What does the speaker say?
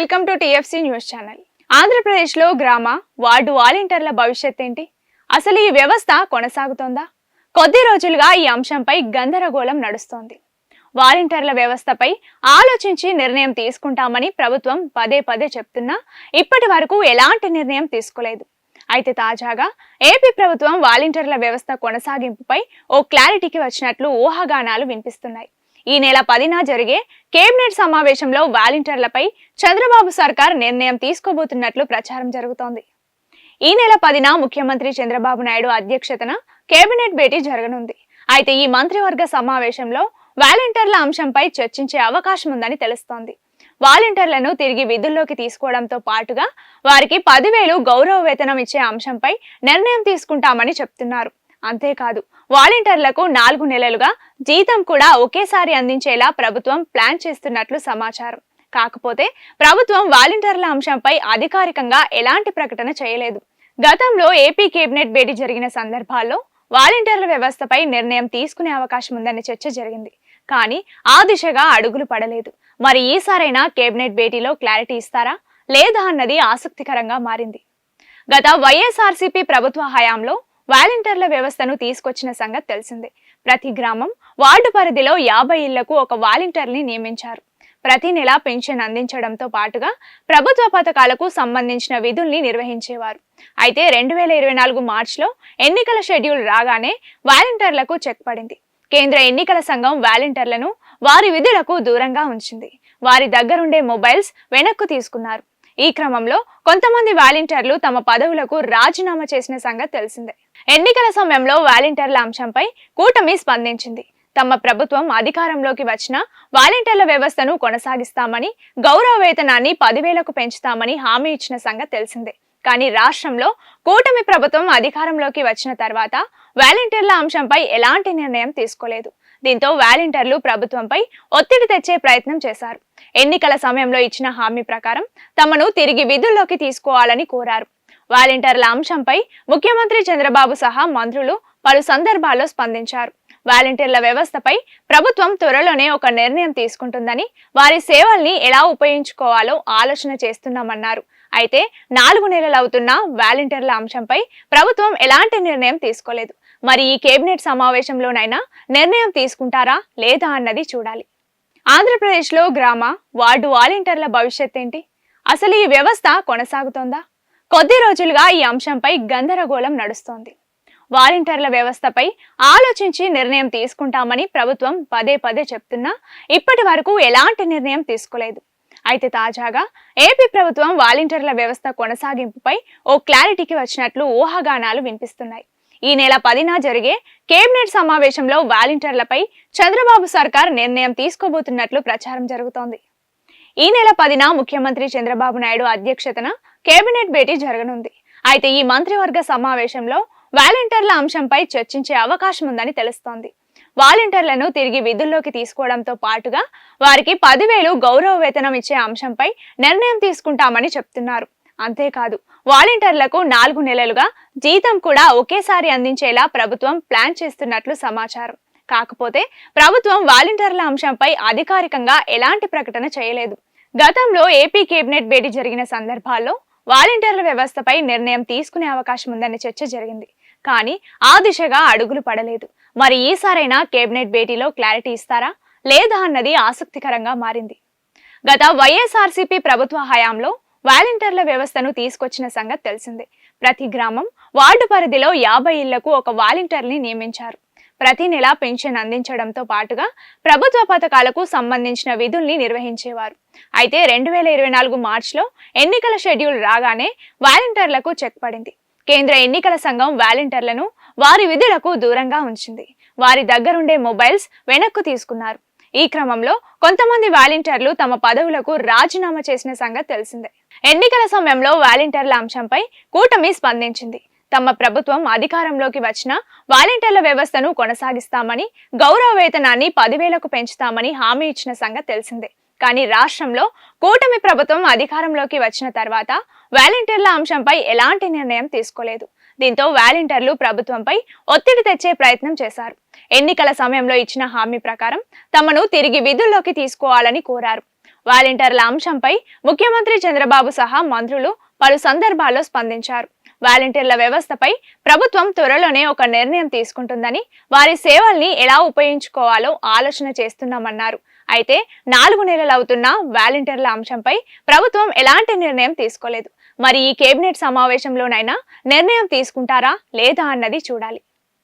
Welcome to TFC news channel. ఆంధ్రప్రదేశ్లో గ్రామ ward వాలంటీర్ల భవిష్యత్ ఏంటి? అసలు ఈ వ్యవస్థ కొనసాగుతోందా? కొద్ది రోజులుగా ఈ అంశంపై గందరగోళం నడుస్తోంది. వాలంటీర్ల వ్యవస్థపై ఆలోచించి నిర్ణయం తీసుకుంటామని ప్రభుత్వం పదే పదే చెప్తున్నా ఇప్పటి వరకు ఎలాంటి నిర్ణయం తీసుకోలేదు. అయితే తాజాగా ఏపీ ప్రభుత్వం వాలంటీర్ల వ్యవస్థ కొనసాగింపుపై ఓ క్లారిటీకి వచ్చినట్లు ఊహాగానాలు వినిపిస్తున్నాయి. ఈ నెల పదిన జరిగే కేబినెట్ సమావేశంలో వాలంటీర్లపై చంద్రబాబు సర్కార్ నిర్ణయం తీసుకోబోతున్నట్లు ప్రచారం జరుగుతోంది. ఈ నెల పదిన ముఖ్యమంత్రి చంద్రబాబు నాయుడు అధ్యక్షతన కేబినెట్ భేటీ జరగనుంది. అయితే ఈ మంత్రివర్గ సమావేశంలో వాలంటీర్ల అంశంపై చర్చించే అవకాశం ఉందని తెలుస్తోంది. వాలంటీర్లను తిరిగి విధుల్లోకి తీసుకోవడంతో పాటుగా వారికి పదివేలు గౌరవ వేతనం ఇచ్చే అంశంపై నిర్ణయం తీసుకుంటామని చెప్తున్నారు. అంతేకాదు వాలంటీర్లకు నాలుగు నెలలుగా జీతం కూడా ఒకేసారి అందించేలా ప్రభుత్వం ప్లాన్ చేస్తున్నట్లు సమాచారం. కాకపోతే ప్రభుత్వం వాలంటీర్ల అంశంపై అధికారికంగా ఎలాంటి ప్రకటన చేయలేదు. గతంలో ఏపీ కేబినెట్ భేటీ జరిగిన సందర్భాల్లో వాలంటీర్ల వ్యవస్థపై నిర్ణయం తీసుకునే అవకాశం ఉందనే చర్చ జరిగింది. కానీ ఆ దిశగా అడుగులు పడలేదు. మరి ఈసారైనా కేబినెట్ భేటీలో క్లారిటీ ఇస్తారా? లేదా అన్నది ఆసక్తికరంగా మారింది. గత వైఎస్ఆర్సీపీ ప్రభుత్వ హయాంలో వాలంటీర్ల వ్యవస్థను తీసుకొచ్చిన సంగతి తెలిసిందే. ప్రతి గ్రామం వార్డు పరిధిలో యాభై ఇళ్ళకు ఒక వాలంటీర్ని నియమించారు. ప్రతి నెల పెన్షన్ అందించడంతో పాటుగా ప్రభుత్వ పథకాలకు సంబంధించిన విధుల్ని నిర్వహించేవారు. అయితే రెండు వేల ఇరవై నాలుగు మార్చిలో ఎన్నికల షెడ్యూల్ రాగానే వాలంటీర్లకు చెక్ పడింది. కేంద్ర ఎన్నికల సంఘం వాలంటీర్లను వారి విధులకు దూరంగా ఉంచింది. వారి దగ్గరుండే మొబైల్స్ వెనక్కు తీసుకున్నారు. ఈ క్రమంలో కొంతమంది వాలంటీర్లు తమ పదవులకు రాజీనామా చేసిన సంగతి తెలిసిందే. ఎన్నికల సమయంలో వాలంటీర్ల అంశంపై కూటమి స్పందించింది. తమ ప్రభుత్వం అధికారంలోకి వచ్చిన వాలంటీర్ల వ్యవస్థను కొనసాగిస్తామని గౌరవ వేతనాన్ని పదివేలకు పెంచుతామని హామీ ఇచ్చిన సంగతి తెలిసిందే. కానీ రాష్ట్రంలో కూటమి ప్రభుత్వం అధికారంలోకి వచ్చిన తర్వాత వాలంటీర్ల అంశంపై ఎలాంటి నిర్ణయం తీసుకోలేదు. దీంతో వాలంటీర్లు ప్రభుత్వంపై ఒత్తిడి తెచ్చే ప్రయత్నం చేశారు. ఎన్నికల సమయంలో ఇచ్చిన హామీ ప్రకారం తమను తిరిగి విధుల్లోకి తీసుకోవాలని కోరారు. వాలంటీర్ల అంశంపై ముఖ్యమంత్రి చంద్రబాబు సహా మంత్రులు పలు సందర్భాల్లో స్పందించారు. వాలంటీర్ల వ్యవస్థపై ప్రభుత్వం త్వరలోనే ఒక నిర్ణయం తీసుకుంటుందని వారి సేవల్ని ఎలా ఉపయోగించుకోవాలో ఆలోచన చేస్తున్నామన్నారు. అయితే నాలుగు నెలలు అవుతున్న వాలంటీర్ల అంశంపై ప్రభుత్వం ఎలాంటి నిర్ణయం తీసుకోలేదు. మరి ఈ కేబినెట్ సమావేశంలోనైనా నిర్ణయం తీసుకుంటారా లేదా అన్నది చూడాలి. ఆంధ్రప్రదేశ్లో గ్రామ వార్డు వాలంటీర్ల భవిష్యత్ ఏంటి? అసలు ఈ వ్యవస్థ కొనసాగుతోందా? కొద్ది రోజులుగా ఈ అంశంపై గందరగోళం నడుస్తోంది. వాలంటీర్ల వ్యవస్థపై ఆలోచించి నిర్ణయం తీసుకుంటామని ప్రభుత్వం పదే పదే చెప్తున్నా ఇప్పటి వరకు ఎలాంటి నిర్ణయం తీసుకోలేదు. అయితే తాజాగా ఏపీ ప్రభుత్వం వాలంటీర్ల వ్యవస్థ కొనసాగింపుపై ఓ క్లారిటీకి వచ్చినట్లు ఊహాగానాలు వినిపిస్తున్నాయి. ఈ నెల పదిన జరిగే కేబినెట్ సమావేశంలో వాలంటీర్లపై చంద్రబాబు సర్కార్ నిర్ణయం తీసుకోబోతున్నట్లు ప్రచారం జరుగుతోంది. ఈ నెల పదిన ముఖ్యమంత్రి చంద్రబాబు నాయుడు అధ్యక్షతన కేబినెట్ భేటీ జరగనుంది. అయితే ఈ మంత్రివర్గ సమావేశంలో వాలంటీర్ల అంశంపై చర్చించే అవకాశం ఉందని తెలుస్తోంది. వాలంటీర్లను తిరిగి విధుల్లోకి తీసుకోవడంతో పాటుగా వారికి పదివేలు గౌరవ వేతనం ఇచ్చే అంశంపై నిర్ణయం తీసుకుంటామని చెప్తున్నారు. అంతేకాదు వాలంటీర్లకు నాలుగు నెలలుగా జీతం కూడా ఒకేసారి అందించేలా ప్రభుత్వం ప్లాన్ చేస్తున్నట్లు సమాచారం. కాకపోతే ప్రభుత్వం వాలంటీర్ల అంశంపై అధికారికంగా ఎలాంటి ప్రకటన చేయలేదు. గతంలో ఏపీ కేబినెట్ భేటీ జరిగిన సందర్భాల్లో వాలంటీర్ల వ్యవస్థపై నిర్ణయం తీసుకునే అవకాశం ఉందనే చర్చ జరిగింది. కానీ ఆ దిశగా అడుగులు పడలేదు. మరి ఈసారైనా కేబినెట్ భేటీలో క్లారిటీ ఇస్తారా? లేదా అన్నది ఆసక్తికరంగా మారింది. గత వైఎస్ఆర్సీపీ ప్రభుత్వ హయాంలో వాలంటీర్ల వ్యవస్థను తీసుకొచ్చిన సంగతి తెలిసిందే. ప్రతి గ్రామం వార్డు పరిధిలో యాభై ఇళ్ళకు ఒక వాలంటీర్ని నియమించారు. ప్రతి నెల పెన్షన్ అందించడంతో పాటుగా ప్రభుత్వ పథకాలకు సంబంధించిన విధుల్ని నిర్వహించేవారు. అయితే రెండు వేల ఇరవై నాలుగు మార్చిలో ఎన్నికల షెడ్యూల్ రాగానే వాలంటీర్లకు చెక్ పడింది. కేంద్ర ఎన్నికల సంఘం వాలంటీర్లను వారి విధులకు దూరంగా ఉంచింది. వారి దగ్గరుండే మొబైల్స్ వెనక్కు తీసుకున్నారు. ఈ క్రమంలో కొంతమంది వాలంటీర్లు తమ పదవులకు రాజీనామా చేసిన సంగతి తెలిసిందే. ఎన్నికల సమయంలో వాలంటీర్ల అంశంపై కూటమి స్పందించింది. తమ ప్రభుత్వం అధికారంలోకి వచ్చిన వాలంటీర్ల వ్యవస్థను కొనసాగిస్తామని గౌరవ వేతనాన్ని పదివేలకు పెంచుతామని హామీ ఇచ్చిన సంగతి తెలిసిందే. కానీ రాష్ట్రంలో కూటమి ప్రభుత్వం అధికారంలోకి వచ్చిన తర్వాత వాలంటీర్ల అంశంపై ఎలాంటి నిర్ణయం తీసుకోలేదు. దీంతో వాలంటీర్లు ప్రభుత్వంపై ఒత్తిడి తెచ్చే ప్రయత్నం చేశారు. ఎన్నికల సమయంలో ఇచ్చిన హామీ ప్రకారం తమను తిరిగి విధుల్లోకి తీసుకోవాలని కోరారు. వాలంటీర్ల అంశంపై ముఖ్యమంత్రి చంద్రబాబు సహా మంత్రులు పలు సందర్భాల్లో స్పందించారు. వాలంటీర్ల వ్యవస్థపై ప్రభుత్వం త్వరలోనే ఒక నిర్ణయం తీసుకుంటుందని వారి సేవల్ని ఎలా ఉపయోగించుకోవాలో ఆలోచన చేస్తున్నామన్నారు. అయితే నాలుగు నెలలు అవుతున్న వాలంటీర్ల అంశంపై ప్రభుత్వం ఎలాంటి నిర్ణయం తీసుకోలేదు. మరి ఈ కేబినెట్ సమావేశంలోనైనా నిర్ణయం తీసుకుంటారా లేదా అన్నది చూడాలి.